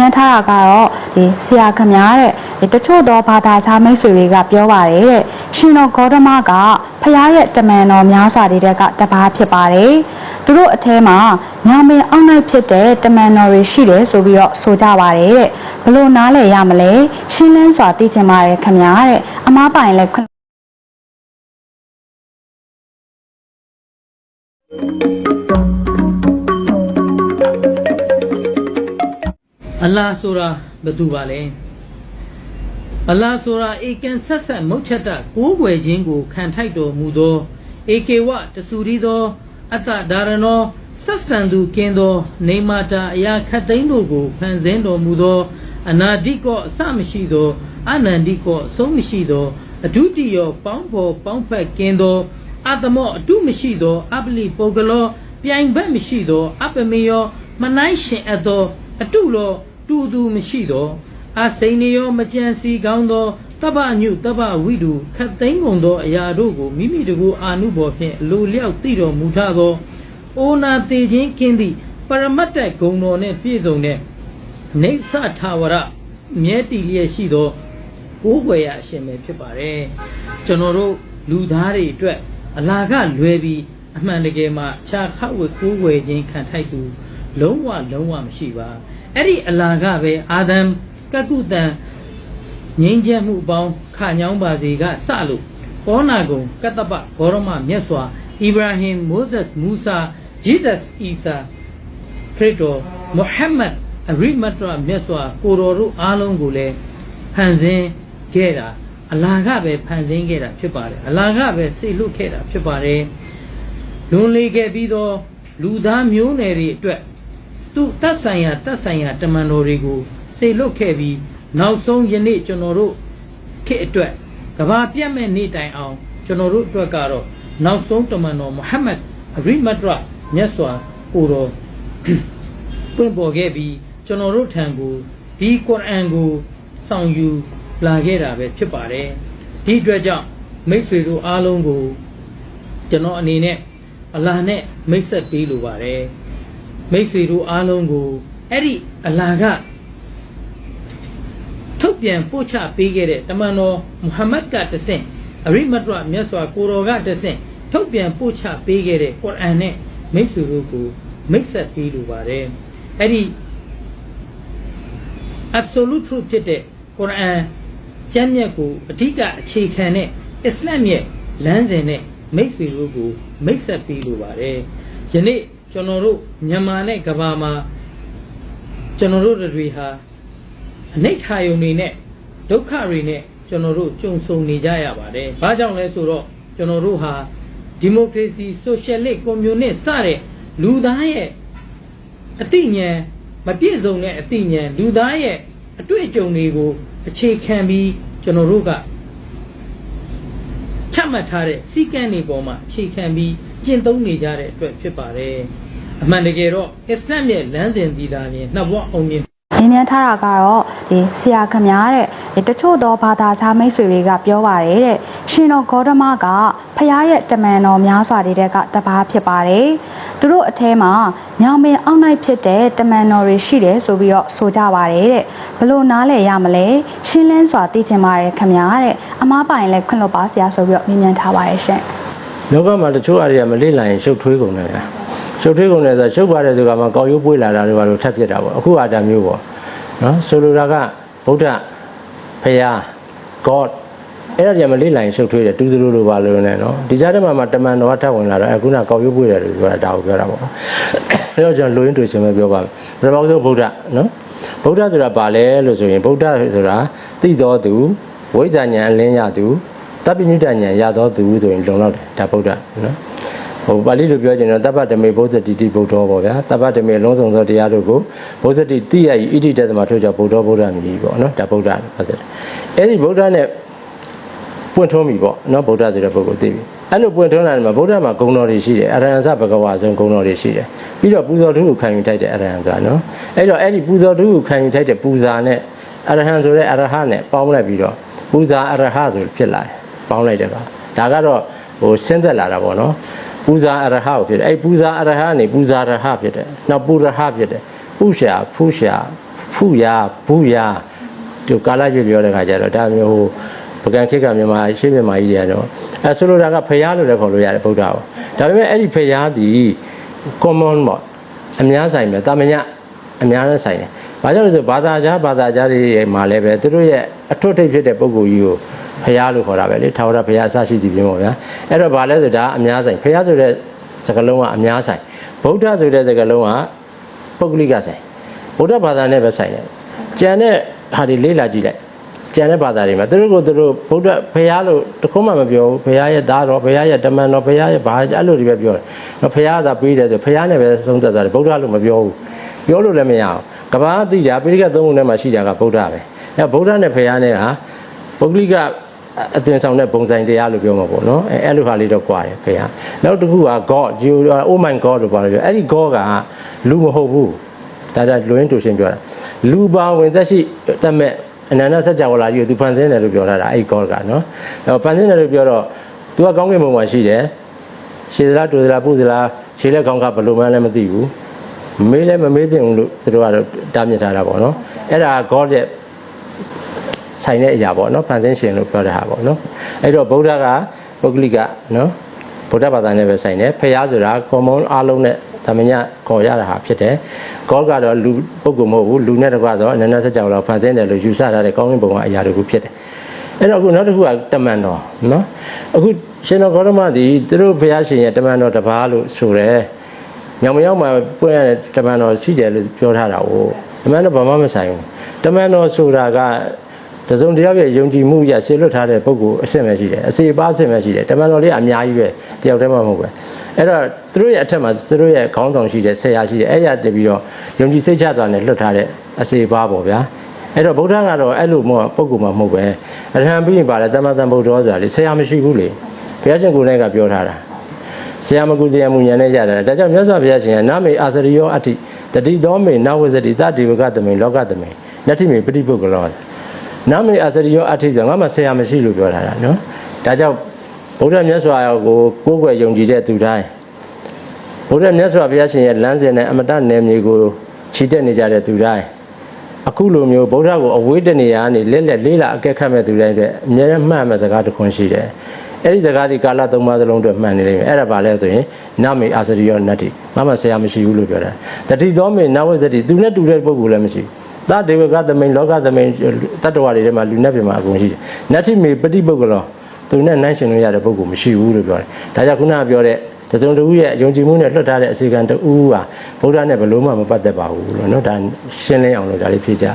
မြန်းထားတာကတော့ဒီဆရာခမများတဲ့ဒီတချို့သောဘာသာခြားမိတ်ဆွေတွေကပြောပါတယ်တဲ့ရှင်တော်ဂေါတမကဖရားရဲ့တမန်တော်များစွာတွေကတပါးဖြစ်ပါတယ်သူတို့အထဲမှာညောင်ပင်အောင်နိုင်ဖြစ်တဲ့တမန်တော်တွေရှိတယ်ဆိုပြီးတော့ဆိုကြပါတယ်တဲ့ဘလို့နားလည်ရမလဲရှင်းလင်းစွာသိချင်ပါတယ်ခမများတဲ့အမားပိုင်လည်းခွင့် အလ္လာဟ်ဆိုတာဘယ်သူပါလဲအလ္လာဟ်ဆိုတာဧကန်ဆက်ဆက်မုတ်ချက်တကိုးကွယ်ခြင်းကိုခံထိုက်တော်မူသောဧကေဝတဆူရီသောအတ္တဒါရနောဆက်ဆံသူကင်းသောနေမာတာအရာခတ်သိမ်းတို့ကိုဖန်ဆင်းတော်မူသော အနာတိကောအစမရှိသောအနန္တိကောအဆုံးမရှိသောအဒုတိယပေါင်းဖော်ပေါင်းဖက်ကင်းသောအတ္တမောအတုမရှိသော အပလိပုဂ္ဂလောပြိုင်ဘက်မရှိသော အပမေယောမနိုင်ရှင်အပ်သောအတုလော တူတူမရှိသောအစိန်နေယောမကြံစီကောင်းသောတပ္ပညုတပ္ပဝိတုခတ်သိမ်းကုန်သောအရာတို့ကိုမိမိတကူအာနုဘော်ဖြင့်အလိုလျောက်သိတော်မူထသောအိုနာသေးခြင်းကင်းသည့်ပရမတ္တဂုံတော်နှင့်ပြည့်စုံတဲ့နေသထာဝရမြဲတည်လျက်ရှိသောကိုးကွယ်ရအရှင်ပဲဖြစ်ပါတယ်ကျွန်တော်တို့လူသားတွေအတွက်အလာကလွယ်ပြီးအမှန်တကယ်မှခြာခောက်ဝကိုးကွယ်ခြင်းခံထိုက်သူလုံးဝလုံးဝမရှိပါ အဲ့ဒီအလာကပဲအာဒမ်ကကုတန်ငြိမ်းချမ်းမှုအပေါင်းခညောင်းပါစေကစလို့ကောနာကုံကတ္တပဂေါရမမြတ်စွာအီဗရာဟင်မိုးဇက်မူဆာဂျေဇက်အီဆာခရစ်တော်မုဟမ္မဒ်အရိမတ်တရမြတ်စွာကိုတော်တို့အားလုံးကိုလည်းဖန်ဆင်းခဲ့တာအလာကပဲဖန်ဆင်းခဲ့တာဖြစ်ပါတယ်အလာကပဲစိတ်လွတ်ခဲ့တာဖြစ်ပါတယ်လွန်လေခဲ့ပြီးတော့လူသားမျိုးနွယ်တွေအတွက် သူတတ်ဆိုင်ရာတတ်ဆိုင်ရာတမန်တော်တွေကိုစိတ်လွတ်ခဲ့ပြီးနောက်ဆုံးယနေ့ကျွန်တော်တို့ခေတ်အတွက်ကဘာပြတ်မဲ့နေ့တိုင်အောင်ကျွန်တော်တို့အတွက်ကတော့နောက်ဆုံးတမန်တော်မုဟမ္မဒ်အရိမတ်တရမြတ်စွာကိုတော်ပွင့်ပေါ်ခဲ့ပြီးကျွန်တော်တို့ထံကိုဒီကုရ်အန်ကိုဆောင်ယူလာခဲ့တာပဲဖြစ်ပါတယ်ဒီအတွက်ကြောင့်မိတ်ဆွေတို့အားလုံးကိုကျွန်တော်အနေနဲ့အလ္လာဟ်နဲ့မိတ်ဆက်ပေးလိုပါတယ် မိတ်ဆွေတို့အားလုံးကိုအဲ့ဒီအလ္လာဟ်ကထုတ်ပြန်ပို့ချပေးခဲ့တဲ့တမန်တော်မုဟမ္မဒ်ကတဆင့်အရိမတ်ရမြတ်စွာကိုတော်ကတဆင့်ထုတ်ပြန်ပို့ချပေးခဲ့တဲ့ကုရ်အန်နဲ့မိတ်ဆွေတို့ကိုမိတ်ဆက်ပေးလိုပါတယ်အဲ့ဒီ absolute truth ဖြစ်တဲ့ကုရ်အန်ကျမ်းမြတ်ကိုအဓိကအခြေခံတဲ့အစ္စလာမ်ရဲ့လမ်းစဉ်နဲ့မိတ်ဆွေတို့ကိုမိတ်ဆက်ပေးလိုပါတယ်ယနေ့ ကျွန်တော်တို့မြန်မာနဲ့ကမ္ဘာမှာကျွန်တော်တို့တွေဟာအနိဋ္ဌာယုံတွေနဲ့ဒုက္ခတွေနဲ့ကျွန်တော်တို့ကြုံဆုံနေကြရပါတယ်။ဘာကြောင့်လဲဆိုတော့ကျွန်တော်တို့ဟာဒီမိုကရေစီဆိုရှယ်လစ်ကွန်မြူနစ်စတဲ့လူသားရဲ့အသိဉာဏ်မပြည့်စုံတဲ့အသိဉာဏ်လူသားရဲ့အတွေ့အကြုံတွေကိုအခြေခံပြီးကျွန်တော်တို့ကချမှတ်ထားတဲ့စီကံတွေပေါ်မှာအခြေခံပြီး ကျင့်သုံးနေကြတဲ့အတွက်ဖြစ်ပါတယ်။အမှန်တကယ်တော့အစ္စလာမ်ရဲ့လမ်းစဉ်ဒီသာရင်နှစ်ဘဝအောင်မြင်မြင်းမြန်းထားတာကတော့ဒီဆရာခမများတဲ့ဒီတချို့သောဘာသာခြားမိတ်ဆွေတွေကပြောပါတယ်တဲ့ရှင်တော်ဂေါတမကဖရားရဲ့တမန်တော်များစွာတွေကတပါးဖြစ်ပါတယ်သူတို့အထဲမှာညောင်ပင်အောင်နိုင်ဖြစ်တဲ့တမန်တော်တွေရှိတယ်ဆိုပြီးတော့ဆိုကြပါတယ်တဲ့ဘလို့နားလည်ရမလဲရှင်းလင်းစွာသိချင်ပါတယ်ခမများတဲ့အမားပိုင်လည်းခွင့်လွှတ်ပါဆရာဆိုပြီးတော့မြင်းမြန်းထားပါတယ်ရှင် လောကမှာတချို့အရာတွေကမလေ့လာရင်ရှုပ်ထွေးကုန်တယ်ဗျာရှုပ်ထွေးကုန်တယ်ဆိုတော့ရှုပ်ပါတယ်ဆိုကမှကောက်ရိုးပွေးလာတာတွေဘာလို့ထပ်ဖြစ်တာပေါ့အခုအာတာမျိုးပေါ့နော်ဆိုလိုတာကဗုဒ္ဓဖရာ God အဲ့ဒါတွေကမလေ့လာရင်ရှုပ်ထွေးတယ်တူစလိုလိုပါလို့နဲ့နော်ဒီကြားထဲမှာမှတမန်တော်ကထပ်ဝင်လာတော့အခုနကောက်ရိုးပွေးတယ်လို့ပြောတာဒါကိုပြောတာပေါ့အဲ့တော့ကျွန်တော်လိုရင်းတူရှင်ပဲပြောပါမယ်ပထမဆုံးဗုဒ္ဓနော်ဗုဒ္ဓဆိုတာဘာလဲလို့ဆိုရင်ဗုဒ္ဓဆိုတာသိတော်သူဝိဇ္ဇာဉာဏ်အလင်းရသူ တပ်ပိညုတဉာဏ်ရတော်သူဆိုရင်လုံလောက်တယ်ဒါဗုဒ္ဓနော်ဟိုပါဠိလိုပြောချင်တော့တပ္ပတမေဘုဇ္ဇတိတိဗုဒ္ဓပေါ့ဗျာတပ္ပတမေလုံးစုံသောတရားတို့ကိုဘုဇ္ဇတိတိယဤဣတိတသမထို့ကြောင့်ဗုဒ္ဓဗုဒ္ဓမြည်ပေါ့နော်ဒါဗုဒ္ဓဟုတ်တယ်အဲ့ဒီဗုဒ္ဓနဲ့ပွင့်ထွန်းပြီပေါ့နော်ဗုဒ္ဓဆိုတဲ့ပုဂ္ဂိုလ်သိပြီအဲ့လိုပွင့်ထွန်းလာတယ်မှာဗုဒ္ဓမှာဂုဏ်တော်တွေရှိတယ်အရဟံစဘဂဝါဆုံးဂုဏ်တော်တွေရှိတယ်ပြီးတော့ပူဇော်ထုကိုခံယူထိုက်တဲ့အရဟံစနော်အဲ့တော့အဲ့ဒီပူဇော်ထုကိုခံယူထိုက်တဲ့ပူဇာနဲ့အရဟံဆိုတဲ့အရဟနဲ့ပေါင်းလိုက်ပြီးတော့ပူဇာအရဟဆိုဖြစ်လာတယ် ပေါင်းလိုက်တယ်ကဒါကတော့ဟိုဆင်းသက်လာတာပေါ့နော်ပူဇာအရဟကိုဖြစ်တယ်အဲ့ပူဇာအရဟကနေပူဇာရဟဖြစ်တယ်နောက်ပူရဟဖြစ်တယ်ပုရှာဖုရှာဖဖုရာဘူးရာဒီကာလရွေပြောတဲ့ခါကျတော့ဒါမျိုးဟိုပကံခေတ်ကမြန်မာရှေ့မြန်မာကြီးတွေကတော့အဲဆိုလိုတာကဖရာလို့လည်းခေါ်လို့ရတယ်ဗုဒ္ဓကိုဒါပေမဲ့အဲ့ဒီဖရာသည် common ပေါ့အများဆိုင်ပဲတာမညအများနဲ့ဆိုင်တယ်။ဘာကြောင့်လဲဆိုဘာသာကြားဘာသာကြားတွေမှာလည်းပဲသူတို့ရဲ့အထွတ်ထိပ်ဖြစ်တဲ့ပုံကိုကြီးကို ဖရာလို့ခေါ်တာပဲလေထာဝရဖရာအစရှိသည်ပြင်းပေါ့ဗျာ။အဲ့တော့ဘာလဲဆိုဒါအများဆိုင်ဖရာဆိုတဲ့စကားလုံးကအများဆိုင်ဗုဒ္ဓဆိုတဲ့စကားလုံးကပုဂ္ဂလိကဆိုင်ဗုဒ္ဓဘာသာနဲ့ပဲဆိုင်တယ်။ကျန်တဲ့ဟာတွေလေးလာကြည့်လိုက်ကျန်တဲ့ဘာသာတွေမှာသူတို့ကိုသူတို့ဗုဒ္ဓဖရာလို့တခုမှမပြောဘူးဖရာရဲ့သားတော်ဖရာရဲ့တမန်တော်ဖရာရဲ့ဘာအဲ့လိုတွေပဲပြောတယ်။နော်ဖရာသာပြီးတယ်ဆိုဖရာနဲ့ပဲသုံးသက်တာတယ်ဗုဒ္ဓလို့မပြောဘူး။ပြောလို့လည်းမရအောင်။ကဘာသိတာပိဋကသုံးခုထဲမှာရှိတာကဗုဒ္ဓပဲ။အဲဗုဒ္ဓနဲ့ဖရာနဲ့ဟာပုဂ္ဂလိက အသွင်ဆောင်တဲ့ဘုံဆိုင်တရားလို့ပြောမှာပေါ့နော်။အဲအဲ့လိုဟာလေးတော့ကြွားတယ်ဖရာ။နောက်တစ်ခုက God oh my God လို့ပြောလို့ပြောအဲ့ဒီ God ကလူမဟုတ်ဘူး။ဒါကြလွင်းတူရှင်းပြောတာ။လူပါဝင်သက်ရှိတတ်မဲ့အနန္တစัจ java လာကြီးကိုသူဖန်ဆင်းတယ်လို့ပြောထားတာအဲ့ဒီ God ကနော်။အဲဖန်ဆင်းတယ်လို့ပြောတော့ तू ကကောင်းကင်ဘုံမှာရှိတယ်။ရှည်သလားတူသလားပုသလားရှည်လက်ကောင်းကဘယ်လိုမှလည်းမသိဘူး။မေးလည်းမမေးသင့်ဘူးလို့သူတို့ကတော့တားမြစ်ထားတာပေါ့နော်။အဲ့ဒါ God ရဲ့ ဆိုင်တဲ့အရာပေါ့နော်ဖန်ဆင်းရှင်လို့ပြောတဲ့ဟာပေါ့နော်။အဲ့တော့ဗုဒ္ဓကပုဂ္ဂလိကနော်ဗုဒ္ဓဘာသာနဲ့ပဲဆိုင်တယ်ဖះဆိုတာ common အားလုံးနဲ့သမညခေါ်ရတာဟာဖြစ်တယ်။ God ကတော့လူပုဂ္ဂိုလ်မဟုတ်ဘူးလူနဲ့တကွဆိုအနန္တစัจ java လောက်ဖန်ဆင်းတယ်လို့ယူဆထားတဲ့ကောင်းကင်ဘုံကအရာတခုဖြစ်တယ်။အဲ့တော့အခုနောက်တစ်ခုကတမန်တော်နော်အခုရှင်တော်ဂေါတမသည်သူတို့ဘုရားရှင်ရဲ့တမန်တော်တစ်ပါးလို့ဆိုရဲညောင်မရောက်မှပွင့်ရတဲ့တမန်တော်ရှိတယ်လို့ပြောထားတာ哦တမန်တော်ဘာမှမဆိုင်ဘူးတမန်တော်ဆိုတာက တစုံတစ်ယောက်ရဲ့ယုံကြည်မှုရဆေလွတ်ထားတဲ့ပုဂ္ဂိုလ်အစစ်ပဲရှိတယ်အစီအပါအစစ်ပဲရှိတယ်တမန်တော်လေးအများကြီးပဲတယောက်တည်းမှမဟုတ်ပဲအဲ့တော့သူတို့ရဲ့အထက်မှာသူတို့ရဲ့ခေါင်းဆောင်ရှိတယ်ဆရာရှိတယ်အဲ့ရတပြီးတော့ယုံကြည်စိတ်ချစွာနဲ့လွတ်ထားတဲ့အစီအပါပေါ့ဗျာအဲ့တော့ဗုဒ္ဓကတော့အဲ့လိုမဟုတ်ပုဂ္ဂိုလ်မှမဟုတ်ပဲအရဟံပြီးရင်ပါလေတမန်တန်ဗုဒ္ဓဆိုတာလေဆရာမရှိဘူးလေဘုရားရှင်ကိုယ်တိုင်ကပြောထားတာဆရာမကုတရားမူညာနဲ့ရတယ်ဒါကြောင့်မြတ်စွာဘုရားရှင်ကနာမေအာစရိယောအတ္တိတတိသောမေနဝဇတိတတိဝကသမေလောကသမေနတ္တိမေပฏิပုဂ္ဂလော နာမေအာစရိယောအတ္တိဆိုငါမှဆရာမရှိလို့ပြောထားတာနော်ဒါကြောင့်ဗုဒ္ဓမြတ်စွာကိုကိုးကွယ်ယုံကြည်တဲ့သူတိုင်းဗုဒ္ဓမြတ်စွာဘုရားရှင်ရဲ့လမ်းစဉ်နဲ့အမတနယ်မြေကိုခြိတက်နေကြတဲ့သူတိုင်းအခုလိုမျိုးဗုဒ္ဓကိုအဝေးတနေရာကနေလက်လက်လေးလာအကက်ခတ်မဲ့သူတိုင်းအတွက်အများနဲ့မှတ်မဲ့စကားတစ်ခွန်းရှိတယ်အဲ့ဒီစကားဒီကာလသုံးပါးစလုံးအတွက်မှန်နေလိမ့်မယ်အဲ့ဒါပါလဲဆိုရင်နမေအာစရိယောနတ္တိမမဆရာမရှိဘူးလို့ပြောတာတတိသောမေနဝဇတိသူနဲ့တူတဲ့ပုဂ္ဂိုလ်လည်းမရှိဘူး သဒေဝကသမိန်လောကသမိန်တတ္တဝါတွေထဲမှာလူနဲ့ပြင်မှာအကုန်ရှိတယ်။နတ္ထိမေပฏิပုဂ္ဂလောသူနဲ့နိုင်ရှင်လို့ရတဲ့ပုဂ္ဂိုလ်မရှိဘူးလို့ပြောတယ်။ဒါကြောင့်ခုနကပြောတဲ့တစုံတစ်ဦးရဲ့ယုံကြည်မှုနဲ့လွတ်ထားတဲ့အစီကံတူဟာဘုရားနဲ့ဘယ်လိုမှမပတ်သက်ပါဘူးလို့နော်ဒါရှင်းလင်းအောင်လို့ဒါလေးဖြေကြ